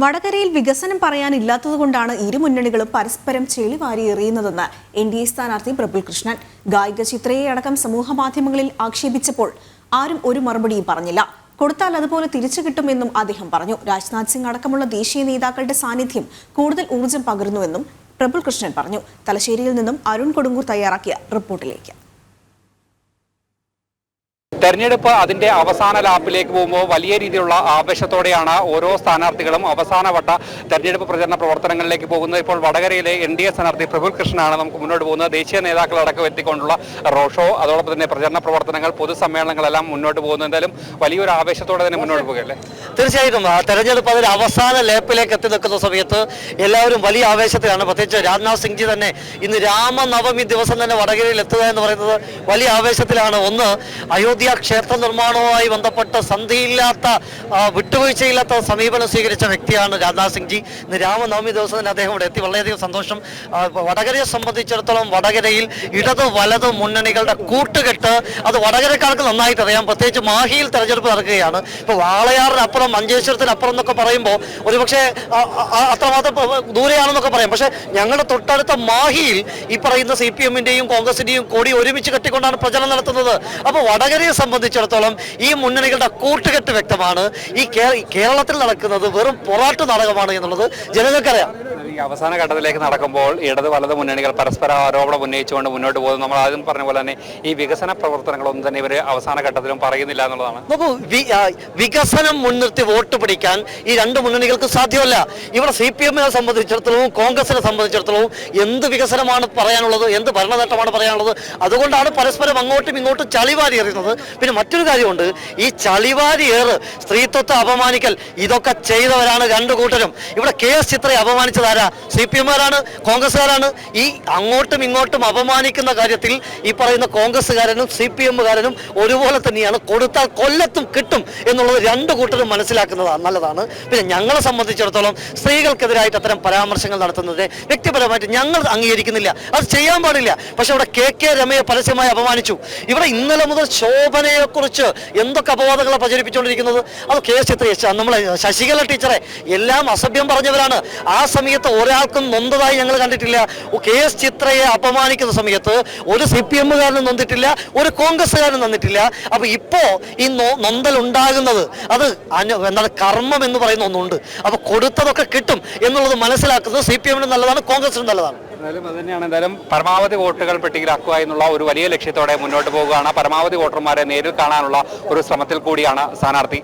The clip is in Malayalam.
വടകരയിൽ വികസനം പറയാനില്ലാത്തതുകൊണ്ടാണ് ഇരു മുന്നണികളും പരസ്പരം ചെളിവാരി എറിയുന്നതെന്ന് എൻ ഡി എ സ്ഥാനാർത്ഥി പ്രബുൽ കൃഷ്ണൻ. ഗായിക ചിത്രയെ അടക്കം സമൂഹ മാധ്യമങ്ങളിൽ ആക്ഷേപിച്ചപ്പോൾ ആരും ഒരു മറുപടിയും പറഞ്ഞില്ല. കൊടുത്താൽ അതുപോലെ തിരിച്ചു കിട്ടുമെന്നും അദ്ദേഹം പറഞ്ഞു. രാജ്നാഥ് സിംഗ് അടക്കമുള്ള ദേശീയ നേതാക്കളുടെ സാന്നിധ്യം കൂടുതൽ ഊർജം പകരുന്നുവെന്നും പ്രബുൽ കൃഷ്ണൻ പറഞ്ഞു. തലശ്ശേരിയിൽ നിന്നും അരുൺ കൊടുങ്ങൂർ തയ്യാറാക്കിയ റിപ്പോർട്ടിലേക്ക്. തെരഞ്ഞെടുപ്പ് അതിന്റെ അവസാന ലാപ്പിലേക്ക് പോകുമ്പോൾ വലിയ രീതിയിലുള്ള ആവേശത്തോടെയാണ് ഓരോ സ്ഥാനാർത്ഥികളും അവസാനവട്ട തെരഞ്ഞെടുപ്പ് പ്രചരണ പ്രവർത്തനങ്ങളിലേക്ക് പോകുന്നത്. ഇപ്പോൾ വടകരയിലെ എൻ ഡി എ സ്ഥാനാർത്ഥി പ്രഫുൽ കൃഷ്ണനാണ് നമുക്ക് മുന്നോട്ട് പോകുന്നത്. ദേശീയ നേതാക്കളടക്കം എത്തിക്കൊണ്ടുള്ള റോഡ് ഷോ അതോടൊപ്പം തന്നെ പ്രചരണ പ്രവർത്തനങ്ങൾ പൊതുസമ്മേളനങ്ങളെല്ലാം മുന്നോട്ട് പോകുന്നു. എന്തായാലും വലിയൊരു ആവേശത്തോടെ തന്നെ മുന്നോട്ട് പോകുകയല്ലേ? തീർച്ചയായിട്ടും. തെരഞ്ഞെടുപ്പ് അതിന്റെ അവസാന ലേപ്പിലേക്ക് എത്തി നിൽക്കുന്ന സമയത്ത് എല്ലാവരും വലിയ ആവേശത്തിലാണ്. പ്രത്യേകിച്ച് രാജ്നാഥ് സിംഗ് ജി തന്നെ ഇന്ന് രാമനവമി ദിവസം തന്നെ വടകരയിൽ എത്തുക എന്ന് പറയുന്നത് വലിയ ആവേശത്തിലാണ്. ഒന്ന് അയോധ്യ ക്ഷേത്ര നിർമ്മാണവുമായി ബന്ധപ്പെട്ട് സന്ധിയില്ലാത്ത വിട്ടുവീഴ്ചയില്ലാത്ത സമീപനം സ്വീകരിച്ച വ്യക്തിയാണ് രാജ്നാഥ് സിംഗ് ജി. ഇന്ന് രാമനവമി ദിവസം തന്നെ അദ്ദേഹം ഇവിടെ എത്തി. വളരെയധികം സന്തോഷം. വടകരയെ സംബന്ധിച്ചിടത്തോളം വടകരയിൽ ഇടത് വലത് മുന്നണികളുടെ കൂട്ടുകെട്ട് അത് വടകരക്കാർക്ക് നന്നായിട്ട് അറിയാം. പ്രത്യേകിച്ച് മാഹിയിൽ തെരഞ്ഞെടുപ്പ് നടക്കുകയാണ്. ഇപ്പൊ വാളയാറിനപ്പുറം മഞ്ചേശ്വരത്തിനപ്പുറം എന്നൊക്കെ പറയുമ്പോൾ ഒരുപക്ഷെ അത്രമാത്രം ദൂരെയാണെന്നൊക്കെ പറയാം. പക്ഷെ ഞങ്ങളുടെ തൊട്ടടുത്ത മാഹിയിൽ ഈ പറയുന്ന സി പി എമ്മിന്റെയും കോൺഗ്രസിന്റെയും കൊടി ഒരുമിച്ച് കെട്ടിക്കൊണ്ടാണ് പ്രചരണം നടത്തുന്നത്. അപ്പോൾ വടകരയെ സംബന്ധിച്ചിടത്തോളം ഈ മുന്നണികളുടെ കൂട്ടുകെട്ട് വ്യക്തമാണ്. ഈ കേരളത്തിൽ നടക്കുന്നത് വെറും പൊറാട്ട് നാടകമാണ് എന്നുള്ളത് ജനങ്ങൾക്കറിയാം. ഈ അവസാന ഘട്ടത്തിലേക്ക് നടക്കുമ്പോൾ ഇടത് വലത് മുന്നണികൾ പരസ്പര ആരോപണം ഉന്നയിച്ചുകൊണ്ട് മുന്നോട്ട് പോകുന്നു. നമ്മൾ ആദ്യം പറഞ്ഞ പോലെ തന്നെ ഈ വികസന പ്രവർത്തനങ്ങളൊന്നും തന്നെ ഇവർ അവസാന ഘട്ടത്തിലും പറയുന്നില്ല എന്നുള്ളതാണ്. നോക്കൂ വികസനം മുൻനിർത്തി വോട്ട് പിടിക്കാൻ ഈ രണ്ട് മുന്നണികൾക്ക് സാധ്യമല്ല. ഇവിടെ സി പി എമ്മിനെ സംബന്ധിച്ചിടത്തോളവും കോൺഗ്രസിനെ സംബന്ധിച്ചിടത്തോളവും എന്ത് വികസനമാണ് പറയാനുള്ളത് എന്ത് ഭരണനേട്ടമാണ് പറയാനുള്ളത് അതുകൊണ്ടാണ് പരസ്പരം അങ്ങോട്ടും ഇങ്ങോട്ടും ചളിവാരി എറിയുന്നത്. പിന്നെ മറ്റൊരു കാര്യമുണ്ട് ഈ ചളിവാരി ഏറ് സ്ത്രീത്വത്തെ അപമാനിക്കൽ ഇതൊക്കെ ചെയ്തവരാണ് രണ്ടു കൂട്ടരും. ഇവിടെ കെ എസ് ചിത്രയെ അപമാനിച്ചതാരാ സി പി എമ്മുകാരാണ് കോൺഗ്രസ്സുകാരാണ്. ഈ അങ്ങോട്ടും ഇങ്ങോട്ടും അപമാനിക്കുന്ന കാര്യത്തിൽ ഈ പറയുന്ന കോൺഗ്രസ്സുകാരനും സി പി എമ്മുകാരനും ഒരുപോലെ തന്നെയാണ്. കൊടുത്താൽ കൊല്ലത്തും കിട്ടും എന്നുള്ളത് രണ്ടു കൂട്ടരും മനസ്സിലാക്കുന്നതാണ് നല്ലതാണ്. പിന്നെ ഞങ്ങളെ സംബന്ധിച്ചിടത്തോളം സ്ത്രീകൾക്കെതിരായിട്ട് അത്തരം പരാമർശങ്ങൾ നടത്തുന്നത് വ്യക്തിപരമായിട്ട് ഞങ്ങൾ അംഗീകരിക്കുന്നില്ല. അത് ചെയ്യാൻ പാടില്ല. പക്ഷെ ഇവിടെ കെ കെ രമയെ പരസ്യമായി അപമാനിച്ചു. ഇവിടെ ഇന്നലെ മുതൽ ശോഭനയെ കുറിച്ച് എന്തൊക്കെ അപവാദങ്ങളെ പ്രചരിപ്പിച്ചുകൊണ്ടിരിക്കുന്നത്? അത് കെ എസ് ചിത്ര നമ്മളെ ശശികല ടീച്ചറെ എല്ലാം അസഭ്യം പറഞ്ഞവരാണ്. ആ സമയത്ത് ഒരാൾക്കും നൊന്തതായി ഞങ്ങൾ കണ്ടിട്ടില്ല. കെ എസ് ചിത്രയെ അപമാനിക്കുന്ന സമയത്ത് ഒരു സി പി എമ്മുകാരനും നൊന്നിട്ടില്ല ഒരു കോൺഗ്രസ്സുകാരനും നന്നിട്ടില്ല അപ്പൊ ഇപ്പോ ഈ നൊന്തൽ ഉണ്ടാകുന്നത് അത് എന്താണ് കർമ്മം എന്ന് പറയുന്ന ഒന്നുണ്ട്. അപ്പൊ കൊടുത്തതൊക്കെ കിട്ടും എന്നുള്ളത് മനസ്സിലാക്കുന്നത് സി പി എമ്മിനും നല്ലതാണ് കോൺഗ്രസിനും നല്ലതാണ്. എന്തായാലും അത് തന്നെയാണ്. എന്തായാലും പരമാവധി വോട്ടുകൾ പെട്ടിയിലാക്കുക എന്നുള്ള ഒരു വലിയ ലക്ഷ്യത്തോടെ മുന്നോട്ട് പോവുകയാണ്. പരമാവധി വോട്ടർമാരെ നേരിൽ കാണാനുള്ള ഒരു ശ്രമത്തിൽ കൂടിയാണ് സ്ഥാനാർത്ഥി.